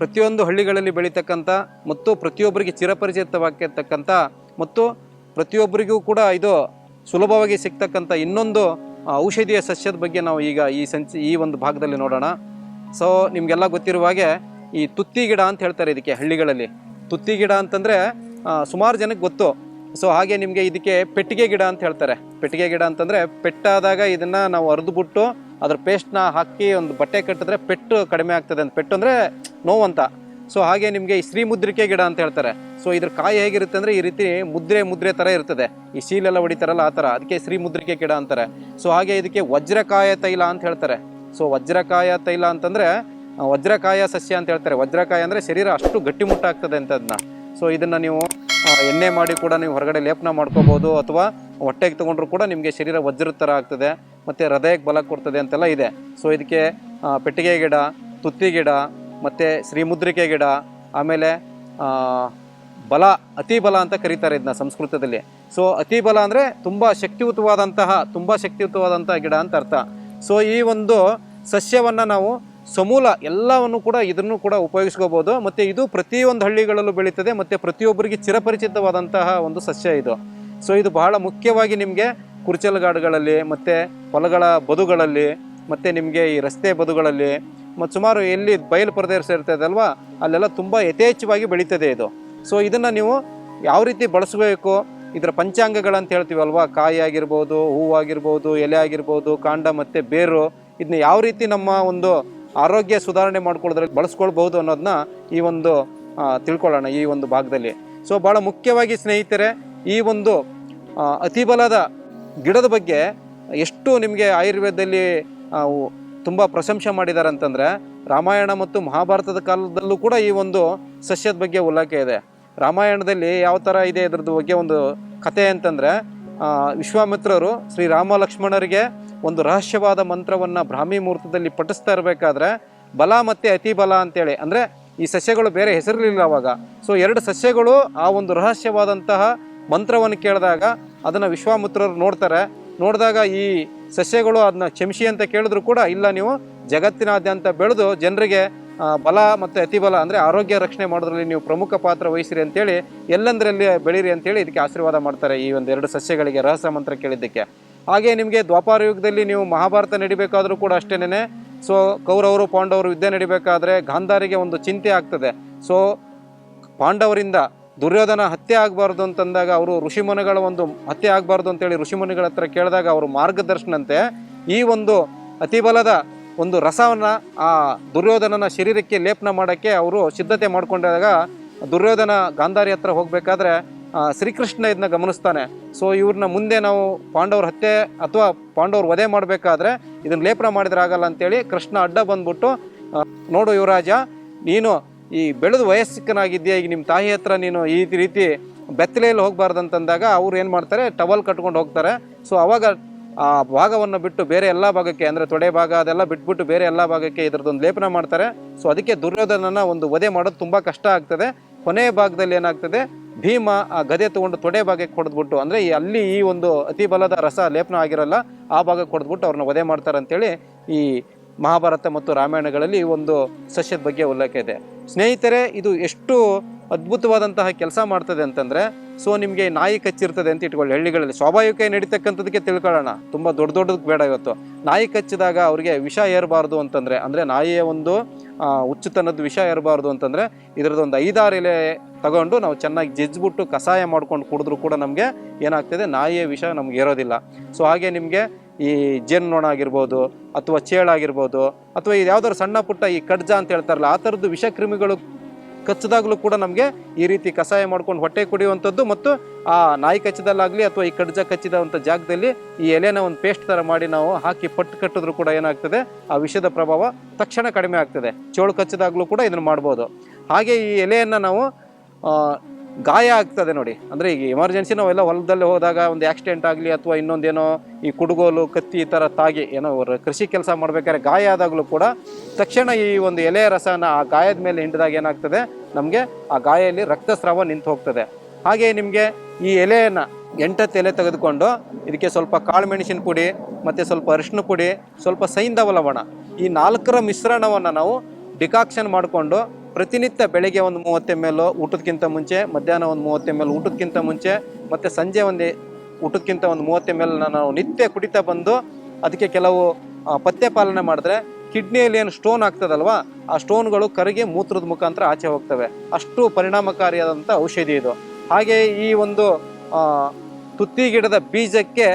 ಪ್ರತಿಯೊಂದು ಹಳ್ಳಿಗಳಲ್ಲಿ ಬೆಳೀತಕ್ಕಂಥ ಮತ್ತು ಪ್ರತಿಯೊಬ್ಬರಿಗೆ ಚಿರಪರಿಚಿತವಾಗಿರ್ತಕ್ಕಂಥ ಮತ್ತು ಪ್ರತಿಯೊಬ್ಬರಿಗೂ ಕೂಡ ಇದು ಸುಲಭವಾಗಿ ಸಿಗ್ತಕ್ಕಂಥ ಇನ್ನೊಂದು ಔಷಧೀಯ ಸಸ್ಯದ ಬಗ್ಗೆ ನಾವು ಈಗ ಈ ಸಂಚಿ, ಈ ಒಂದು ಭಾಗದಲ್ಲಿ ನೋಡೋಣ. ಸೊ ನಿಮಗೆಲ್ಲ ಗೊತ್ತಿರುವ ಹಾಗೆ ಈ ತುತ್ತಿ ಗಿಡ ಅಂತ ಹೇಳ್ತಾರೆ ಇದಕ್ಕೆ ಹಳ್ಳಿಗಳಲ್ಲಿ. ತುತ್ತಿ ಗಿಡ ಅಂತಂದರೆ ಸುಮಾರು ಜನಕ್ಕೆ ಗೊತ್ತು. ಸೊ ಹಾಗೆ ನಿಮಗೆ ಇದಕ್ಕೆ ಪೆಟ್ಟಿಗೆ ಗಿಡ ಅಂತ ಹೇಳ್ತಾರೆ. ಪೆಟ್ಟಿಗೆ ಗಿಡ ಅಂತಂದರೆ, ಪೆಟ್ಟಾದಾಗ ಇದನ್ನು ನಾವು ಅರ್ದುಬಿಟ್ಟು ಅದ್ರ ಪೇಸ್ಟ್ನ ಹಾಕಿ ಒಂದು ಬಟ್ಟೆ ಕಟ್ಟಿದ್ರೆ ಪೆಟ್ಟು ಕಡಿಮೆ ಆಗ್ತದೆ ಅಂತ. ಪೆಟ್ಟು ಅಂದರೆ ನೋವಂತ. ಸೊ ಹಾಗೆ ನಿಮಗೆ ಈ ಶ್ರೀಮುದ್ರಿಕೆ ಗಿಡ ಅಂತ ಹೇಳ್ತಾರೆ. ಸೊ ಇದ್ರ ಕಾಯಿ ಹೇಗಿರುತ್ತೆ ಅಂದರೆ ಈ ರೀತಿ ಮುದ್ರೆ ಮುದ್ರೆ ಥರ ಇರ್ತದೆ. ಈ ಶೀಲೆಲ್ಲ ಹೊಡಿತಾರಲ್ಲ ಆ ಥರ ಅದಕ್ಕೆ ಶ್ರೀಮುದ್ರಿಕೆ ಗಿಡ ಅಂತಾರೆ. ಸೊ ಹಾಗೆ ಇದಕ್ಕೆ ವಜ್ರಕಾಯ ತೈಲ ಅಂತ ಹೇಳ್ತಾರೆ. ಸೊ ವಜ್ರಕಾಯ ತೈಲ ಅಂತಂದರೆ ವಜ್ರಕಾಯ ಸಸ್ಯ ಅಂತ ಹೇಳ್ತಾರೆ. ವಜ್ರಕಾಯ ಅಂದರೆ ಶರೀರ ಅಷ್ಟು ಗಟ್ಟಿಮುಟ್ಟಾಗ್ತದೆ ಅಂತ ಅದನ್ನ ಸೊ ಇದನ್ನು ನೀವು ಎಣ್ಣೆ ಮಾಡಿ ಕೂಡ ನೀವು ಹೊರಗಡೆ ಲೇಪನ ಮಾಡ್ಕೋಬೋದು ಅಥವಾ ಹೊಟ್ಟೆಗೆ ತೊಗೊಂಡ್ರು ಕೂಡ ನಿಮಗೆ ಶರೀರ ವಜ್ರದ ಥರ ಆಗ್ತದೆ. ಮತ್ತು ಹೃದಯಕ್ಕೆ ಬಲ ಕೊಡ್ತದೆ ಅಂತೆಲ್ಲ ಇದೆ. ಸೊ ಇದಕ್ಕೆ ಪೆಟ್ಟಿಗೆ ಗಿಡ, ತುತ್ತಿ ಗಿಡ, ಮತ್ತು ಶ್ರೀಮುದ್ರಿಕೆ ಗಿಡ, ಆಮೇಲೆ ಬಲ, ಅತಿ ಬಲ ಅಂತ ಕರೀತಾರೆ ಇದನ್ನ ಸಂಸ್ಕೃತದಲ್ಲಿ. ಸೊ ಅತಿ ಬಲ ಅಂದರೆ ತುಂಬ ಶಕ್ತಿಯುತವಾದಂತಹ ತುಂಬ ಶಕ್ತಿಯುತವಾದಂತಹ ಗಿಡ ಅಂತ ಅರ್ಥ. ಸೊ ಈ ಒಂದು ಸಸ್ಯವನ್ನು ನಾವು ಸಮೂಲ ಎಲ್ಲವನ್ನು ಕೂಡ ಇದನ್ನು ಕೂಡ ಉಪಯೋಗಿಸ್ಕೋಬೋದು. ಮತ್ತು ಇದು ಪ್ರತಿಯೊಂದು ಹಳ್ಳಿಗಳಲ್ಲೂ ಬೆಳೀತದೆ. ಮತ್ತು ಪ್ರತಿಯೊಬ್ಬರಿಗೆ ಚಿರಪರಿಚಿತವಾದಂತಹ ಒಂದು ಸಸ್ಯ ಇದು. ಸೊ ಇದು ಬಹಳ ಮುಖ್ಯವಾಗಿ ನಿಮಗೆ ಕುರ್ಚಲ್ಗಾಡುಗಳಲ್ಲಿ, ಮತ್ತು ಹೊಲಗಳ ಬದುಗಳಲ್ಲಿ, ಮತ್ತು ನಿಮಗೆ ಈ ರಸ್ತೆ ಬದುಗಳಲ್ಲಿ, ಮತ್ತು ಸುಮಾರು ಎಲ್ಲಿ ಬಯಲು ಪ್ರದೇಶ ಇರ್ತದಲ್ವಾ ಅಲ್ಲೆಲ್ಲ ತುಂಬ ಯಥೇಚ್ಛವಾಗಿ ಬೆಳೀತದೆ ಇದು. ಸೊ ಇದನ್ನು ನೀವು ಯಾವ ರೀತಿ ಬಳಸಬೇಕು, ಇದರ ಪಂಚಾಂಗಗಳಂತ ಹೇಳ್ತೀವಲ್ವಾ ಕಾಯಿ ಆಗಿರ್ಬೋದು ಹೂವು ಆಗಿರ್ಬೋದು, ಎಲೆ ಆಗಿರ್ಬೋದು, ಕಾಂಡ ಮತ್ತು ಬೇರು ಇದನ್ನ ಯಾವ ರೀತಿ ನಮ್ಮ ಒಂದು ಆರೋಗ್ಯ ಸುಧಾರಣೆ ಮಾಡ್ಕೊಳ್ಳೋದ್ರಲ್ಲಿ ಬಳಸ್ಕೊಳ್ಬಹುದು ಅನ್ನೋದನ್ನ ಈ ಒಂದು ತಿಳ್ಕೊಳ್ಳೋಣ ಈ ಒಂದು ಭಾಗದಲ್ಲಿ. ಸೊ ಭಾಳ ಮುಖ್ಯವಾಗಿ ಸ್ನೇಹಿತರೆ, ಈ ಒಂದು ಅತಿಬಲದ ಗಿಡದ ಬಗ್ಗೆ ಎಷ್ಟು ನಿಮಗೆ ಆಯುರ್ವೇದದಲ್ಲಿ ತುಂಬ ಪ್ರಶಂಸೆ ಮಾಡಿದ್ದಾರೆ ಅಂತಂದರೆ, ರಾಮಾಯಣ ಮತ್ತು ಮಹಾಭಾರತದ ಕಾಲದಲ್ಲೂ ಕೂಡ ಈ ಒಂದು ಸಸ್ಯದ ಬಗ್ಗೆ ಉಲ್ಲೇಖ ಇದೆ. ರಾಮಾಯಣದಲ್ಲಿ ಯಾವ ಥರ ಇದೆ ಇದ್ರದ್ದು ಬಗ್ಗೆ ಒಂದು ಕತೆ ಅಂತಂದರೆ ವಿಶ್ವಾಮಿತ್ರರು ಶ್ರೀ ರಾಮ ಲಕ್ಷ್ಮಣರಿಗೆ ಒಂದು ರಹಸ್ಯವಾದ ಮಂತ್ರವನ್ನು ಬ್ರಾಹ್ಮಿ ಮುಹೂರ್ತದಲ್ಲಿ ಪಠಿಸ್ತಾ ಇರಬೇಕಾದ್ರೆ, ಬಲ ಮತ್ತು ಅತಿ ಬಲ ಅಂತೇಳಿ, ಅಂದರೆ ಈ ಸಸ್ಯಗಳು ಬೇರೆ ಹೆಸರಿರಲಿಲ್ಲ ಅವಾಗ. ಸೊ ಎರಡು ಸಸ್ಯಗಳು ಆ ಒಂದು ರಹಸ್ಯವಾದಂತಹ ಮಂತ್ರವನ್ನು ಕೇಳಿದಾಗ ಅದನ್ನು ವಿಶ್ವಾಮಿತ್ರರು ನೋಡ್ತಾರೆ. ನೋಡಿದಾಗ ಈ ಸಸ್ಯಗಳು ಅದನ್ನ ಕ್ಷಮಿಸಿ ಅಂತ ಕೇಳಿದ್ರು ಕೂಡ ಇಲ್ಲ ನೀವು, ಜಗತ್ತಿನಾದ್ಯಂತ ಬೆಳೆದು ಜನರಿಗೆ ಬಲ ಮತ್ತು ಅತಿಬಲ ಅಂದರೆ ಆರೋಗ್ಯ ರಕ್ಷಣೆ ಮಾಡೋದ್ರಲ್ಲಿ ನೀವು ಪ್ರಮುಖ ಪಾತ್ರ ವಹಿಸಿರಿ ಅಂತೇಳಿ, ಎಲ್ಲೆಂದರಲ್ಲಿ ಬೆಳೀರಿ ಅಂತೇಳಿ ಇದಕ್ಕೆ ಆಶೀರ್ವಾದ ಮಾಡ್ತಾರೆ ಈ ಒಂದು ಎರಡು ಸಸ್ಯಗಳಿಗೆ ರಹಸ್ಯ ಮಂತ್ರ ಕೇಳಿದ್ದಕ್ಕೆ. ಹಾಗೆ ನಿಮಗೆ ದ್ವಾಪಾರ ಯುಗದಲ್ಲಿ ನೀವು ಮಹಾಭಾರತ ನಡಿಬೇಕಾದರೂ ಕೂಡ ಅಷ್ಟೇನೆ ಸೊ ಕೌರವರು, ಪಾಂಡವರು ಯುದ್ಧ ನಡಿಬೇಕಾದ್ರೆ ಗಾಂಧಾರಿಗೆ ಒಂದು ಚಿಂತೆ ಆಗ್ತದೆ. ಸೊ ಪಾಂಡವರಿಂದ ದುರ್ಯೋಧನ ಹತ್ಯೆ ಆಗಬಾರ್ದು ಅಂತಂದಾಗ ಅವರು ಋಷಿಮುನಿಗಳ ಒಂದು ಹತ್ಯೆ ಆಗಬಾರ್ದು ಅಂತೇಳಿ ಋಷಿಮುನಿಗಳ ಹತ್ರ ಕೇಳಿದಾಗ ಅವರು ಮಾರ್ಗದರ್ಶನಂತೆ ಈ ಒಂದು ಅತಿಬಲದ ಒಂದು ರಸವನ್ನು ಆ ದುರ್ಯೋಧನನ ಶರೀರಕ್ಕೆ ಲೇಪನ ಮಾಡೋಕ್ಕೆ ಅವರು ಸಿದ್ಧತೆ ಮಾಡಿಕೊಂಡಾಗ ದುರ್ಯೋಧನ ಗಾಂಧಾರಿ ಹತ್ರ ಹೋಗಬೇಕಾದ್ರೆ ಶ್ರೀಕೃಷ್ಣ ಇದನ್ನ ಗಮನಿಸ್ತಾನೆ. ಸೊ ಇವ್ರನ್ನ ಮುಂದೆ ನಾವು ಪಾಂಡವ್ರ ಹತ್ಯೆ ಅಥವಾ ಪಾಂಡವ್ರ ವಧೆ ಮಾಡಬೇಕಾದ್ರೆ ಇದನ್ನ ಲೇಪನ ಮಾಡಿದ್ರೆ ಆಗಲ್ಲ ಅಂತೇಳಿ ಕೃಷ್ಣ ಅಡ್ಡ ಬಂದ್ಬಿಟ್ಟು ನೋಡು ಯುವರಾಜ, ನೀನು ಈ ಬೆಳೆದು ವಯಸ್ಸಿಕ್ಕನಾಗಿದ್ದೀಯಾ ಈಗ ನಿಮ್ಮ ತಾಯಿ ಹತ್ರ ನೀನು ಈ ರೀತಿ ಬೆತ್ತಲೆಯಲ್ಲಿ ಹೋಗಬಾರ್ದು ಅಂತಂದಾಗ ಅವ್ರು ಏನು ಮಾಡ್ತಾರೆ? ಟವಲ್ ಕಟ್ಕೊಂಡು ಹೋಗ್ತಾರೆ. ಸೊ ಅವಾಗ, ಆ ಭಾಗವನ್ನು ಬಿಟ್ಟು ಬೇರೆ ಎಲ್ಲ ಭಾಗಕ್ಕೆ, ಅಂದರೆ ತೊಡೆ ಭಾಗ ಅದೆಲ್ಲ ಬಿಟ್ಬಿಟ್ಟು ಬೇರೆ ಎಲ್ಲ ಭಾಗಕ್ಕೆ ಇದ್ರದ್ದೊಂದು ಲೇಪನ ಮಾಡ್ತಾರೆ. ಸೊ ಅದಕ್ಕೆ ದುರ್ಯೋಧನನ ಒಂದು ವಧೆ ಮಾಡೋದು ತುಂಬ ಕಷ್ಟ ಆಗ್ತದೆ. ಕೊನೆಯ ಭಾಗದಲ್ಲಿ ಏನಾಗ್ತದೆ? ಭೀಮ ಆ ಗದೆ ತಗೊಂಡು ತೊಡೆ ಭಾಗಕ್ಕೆ ಹೊಡೆದ್ಬಿಟ್ಟು, ಅಂದರೆ ಅಲ್ಲಿ ಈ ಒಂದು ಅತಿ ಬಲದ ರಸ ಲೇಪನ ಆಗಿರಲ್ಲ, ಆ ಭಾಗಕ್ಕೆ ಹೊಡೆದ್ಬಿಟ್ಟು ಅವ್ರನ್ನ ವಧೆ ಮಾಡ್ತಾರೆ ಅಂತೇಳಿ ಈ ಮಹಾಭಾರತ ಮತ್ತು ರಾಮಾಯಣಗಳಲ್ಲಿ ಒಂದು ಸಸ್ಯದ ಬಗ್ಗೆ ಉಲ್ಲೇಖ ಇದೆ. ಸ್ನೇಹಿತರೆ, ಇದು ಎಷ್ಟು ಅದ್ಭುತವಾದಂತಹ ಕೆಲಸ ಮಾಡ್ತದೆ ಅಂತಂದರೆ, ಸೊ ನಿಮಗೆ ನಾಯಿ ಕಚ್ಚಿರ್ತದೆ ಅಂತ ಇಟ್ಕೊಳ್ಳಿ. ಹಳ್ಳಿಗಳಲ್ಲಿ ಸ್ವಾಭಾವಿಕ ನಡೀತಕ್ಕಂಥದಕ್ಕೆ ತಿಳ್ಕೊಳ್ಳೋಣ. ತುಂಬ ದೊಡ್ಡ ದೊಡ್ಡದಕ್ಕೆ ಬೇಡ ಇವತ್ತು. ನಾಯಿ ಕಚ್ಚಿದಾಗ ಅವರಿಗೆ ವಿಷ ಏರಬಾರ್ದು ಅಂತಂದರೆ, ಅಂದರೆ ನಾಯಿಯ ಒಂದು ಹುಚ್ಚುತನದ ವಿಷ ಏರಬಾರ್ದು ಅಂತಂದರೆ, ಇದರದೊಂದು ಐದಾರು ಎಲೆ ತಗೊಂಡು ನಾವು ಚೆನ್ನಾಗಿ ಜಜ್ಜಿಬಿಟ್ಟು ಕಷಾಯ ಮಾಡ್ಕೊಂಡು ಕುಡಿದ್ರೂ ಕೂಡ ನಮಗೆ ಏನಾಗ್ತದೆ, ನಾಯಿಯ ವಿಷ ನಮ್ಗೆ ಇರೋದಿಲ್ಲ ಸೊ ಹಾಗೆ ನಿಮಗೆ ಈ ಜೇನ್ನೊಣ ಆಗಿರ್ಬೋದು ಅಥವಾ ಚೇಳಾಗಿರ್ಬೋದು ಅಥವಾ ಇದು ಯಾವ್ದಾದ್ರು ಸಣ್ಣ ಪುಟ್ಟ ಈ ಕಡ್ಜ ಅಂತ ಹೇಳ್ತಾರಲ್ಲ, ಆ ಥರದ್ದು ವಿಷಕ್ರಿಮಿಗಳು ಕಚ್ಚಿದಾಗಲೂ ಕೂಡ ನಮಗೆ ಈ ರೀತಿ ಕಷಾಯ ಮಾಡ್ಕೊಂಡು ಹೊಟ್ಟೆ ಕುಡಿಯುವಂಥದ್ದು ಮತ್ತು ಆ ನಾಯಿ ಕಚ್ಚಿದಲ್ಲಾಗಲಿ ಅಥವಾ ಈ ಕಡ್ಜ ಕಚ್ಚಿದಂಥ ಜಾಗದಲ್ಲಿ ಈ ಎಲೆನ ಒಂದು ಪೇಸ್ಟ್ ಥರ ಮಾಡಿ ನಾವು ಹಾಕಿ ಪಟ್ಟು ಕಟ್ಟಿದ್ರು ಕೂಡ ಏನಾಗ್ತದೆ, ಆ ವಿಷದ ಪ್ರಭಾವ ತಕ್ಷಣ ಕಡಿಮೆ ಆಗ್ತದೆ. ಚೋಳು ಕಚ್ಚಿದಾಗಲೂ ಕೂಡ ಇದನ್ನು ಮಾಡ್ಬೋದು. ಹಾಗೆ ಈ ಎಲೆಯನ್ನು ನಾವು ಗಾಯ ಆಗ್ತದೆ ನೋಡಿ. ಅಂದರೆ ಈಗ ಎಮರ್ಜೆನ್ಸಿ ನಾವೆಲ್ಲ ಹೊಲದಲ್ಲಿ ಹೋದಾಗ ಒಂದು ಆಕ್ಸಿಡೆಂಟ್ ಆಗಲಿ ಅಥವಾ ಇನ್ನೊಂದೇನೋ ಈ ಕುಡುಗೋಲು, ಕತ್ತಿ ಈ ಥರ ತಾಗಿ ಏನೋ ಕೃಷಿ ಕೆಲಸ ಮಾಡಬೇಕಾದ್ರೆ ಗಾಯ ಆದಾಗಲೂ ಕೂಡ ತಕ್ಷಣ ಈ ಒಂದು ಎಲೆಯ ರಸನ ಆ ಗಾಯದ ಮೇಲೆ ಹಿಂಡಿದಾಗ ಏನಾಗ್ತದೆ? ನಮಗೆ ಆ ಗಾಯಲ್ಲಿ ರಕ್ತಸ್ರಾವ ನಿಂತು ಹೋಗ್ತದೆ. ಹಾಗೆ ನಿಮಗೆ ಈ ಎಲೆಯನ್ನು ಎಂಟತ್ತು ಎಲೆ ತೆಗೆದುಕೊಂಡು ಇದಕ್ಕೆ ಸ್ವಲ್ಪ ಕಾಳು ಮೆಣಸಿನ ಪುಡಿ, ಮತ್ತು ಸ್ವಲ್ಪ ಅರಿಶಿನ ಪುಡಿ, ಸ್ವಲ್ಪ ಸೈಂಧವ ಲವಣ ಈ ನಾಲ್ಕರ ಮಿಶ್ರಣವನ್ನು ನಾವು ಡಿಕಾಕ್ಷನ್ ಮಾಡಿಕೊಂಡು ಪ್ರತಿನಿತ್ಯ ಬೆಳಗ್ಗೆ ಒಂದು ಮೂವತ್ತು ಎಂ ಎಲ್ ಮುಂಚೆ, ಮಧ್ಯಾಹ್ನ ಒಂದು ಮೂವತ್ತು ಎಂ ಎಲ್ ಊಟಕ್ಕಿಂತ ಮುಂಚೆ, ಮತ್ತು ಸಂಜೆ ಒಂದು ಊಟಕ್ಕಿಂತ ಒಂದು ಮೂವತ್ತು ಎಂ ನಾವು ನಿತ್ಯ ಕುಡಿತಾ ಬಂದು ಅದಕ್ಕೆ ಕೆಲವು ಪಥ್ಯ ಪಾಲನೆ ಮಾಡಿದ್ರೆ ಕಿಡ್ನಿಯಲ್ಲಿ ಏನು ಸ್ಟೋನ್ ಆಗ್ತದಲ್ವಾ, ಆ ಸ್ಟೋನ್ಗಳು ಕರಗಿ ಮೂತ್ರದ ಮುಖಾಂತರ ಆಚೆ ಹೋಗ್ತವೆ. ಅಷ್ಟು ಪರಿಣಾಮಕಾರಿಯಾದಂಥ ಔಷಧಿ ಇದು. ಹಾಗೆ ಈ ಒಂದು ತುತ್ತಿ ಗಿಡದ ಬೀಜಕ್ಕೆ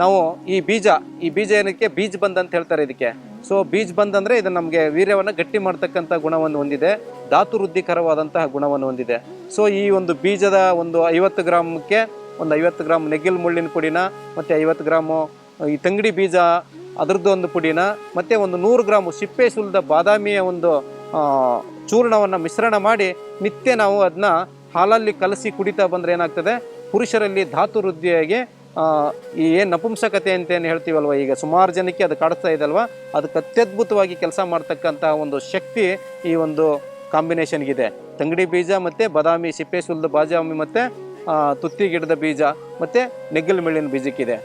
ನಾವು ಈ ಬೀಜ ಈ ಬೀಜ ಏನಕ್ಕೆ? ಬೀಜ ಬಂದ್ ಅಂತ ಹೇಳ್ತಾರೆ ಇದಕ್ಕೆ. ಸೊ ಬೀಜ ಬಂದ್ ಅಂದ್ರೆ ಇದು ನಮಗೆ ವೀರ್ಯವನ್ನು ಗಟ್ಟಿ ಮಾಡ್ತಕ್ಕಂಥ ಗುಣವನ್ನು ಹೊಂದಿದೆ. ಧಾತು ವೃದ್ಧಿಕರವಾದಂತಹ ಗುಣವನ್ನು ಹೊಂದಿದೆ. ಸೊ ಈ ಒಂದು ಬೀಜದ ಒಂದು ಐವತ್ತು ಗ್ರಾಮಕ್ಕೆ ಒಂದು ಐವತ್ತು ಗ್ರಾಮ್ ನೆಗ್ಗಿಲ್ ಮುಳ್ಳಿನ ಪುಡಿನ, ಮತ್ತೆ ಐವತ್ತು ಗ್ರಾಮು ಈ ತಂಗಡಿ ಬೀಜ ಅದರದ್ದು ಒಂದು ಪುಡಿನ, ಮತ್ತೆ ಒಂದು ನೂರು ಗ್ರಾಮು ಸಿಪ್ಪೆ ಸುಲಿದ ಬಾದಾಮಿಯ ಒಂದು ಚೂರ್ಣವನ್ನು ಮಿಶ್ರಣ ಮಾಡಿ ನಿತ್ಯ ನಾವು ಅದನ್ನ ಹಾಲಲ್ಲಿ ಕಲಸಿ ಕುಡಿತಾ ಬಂದ್ರೆ ಏನಾಗ್ತದೆ? ಪುರುಷರಲ್ಲಿ ಧಾತು ವೃದ್ಧಿಯಾಗಿ ಈ ಏನು ನಪುಂಸಕತೆ ಅಂತ ಏನು ಹೇಳ್ತೀವಲ್ವ ಈಗ? ಸುಮಾರು ಜನಕ್ಕೆ ಅದು ಕಾಡ್ತಾ ಅಲ್ವಾ ಅದಕ್ಕೆ ಅತ್ಯದ್ಭುತವಾಗಿ ಕೆಲಸ ಮಾಡ್ತಕ್ಕಂತಹ ಒಂದು ಶಕ್ತಿ ಈ ಒಂದು ಕಾಂಬಿನೇಷನ್ಗಿದೆ ತಂಗಡಿ ಬೀಜ ಮತ್ತು ಬಾದಾಮಿ ಸಿಪ್ಪೆ ಸುಲ್ದ ಬಾಜಾಮಿ ಮತ್ತು ತುತ್ತಿ ಗಿಡದ ಬೀಜ ಮತ್ತು ನೆಗ್ಗಲ್ ಮೆಳ್ಳಿನ ಬೀಜಕ್ಕಿದೆ.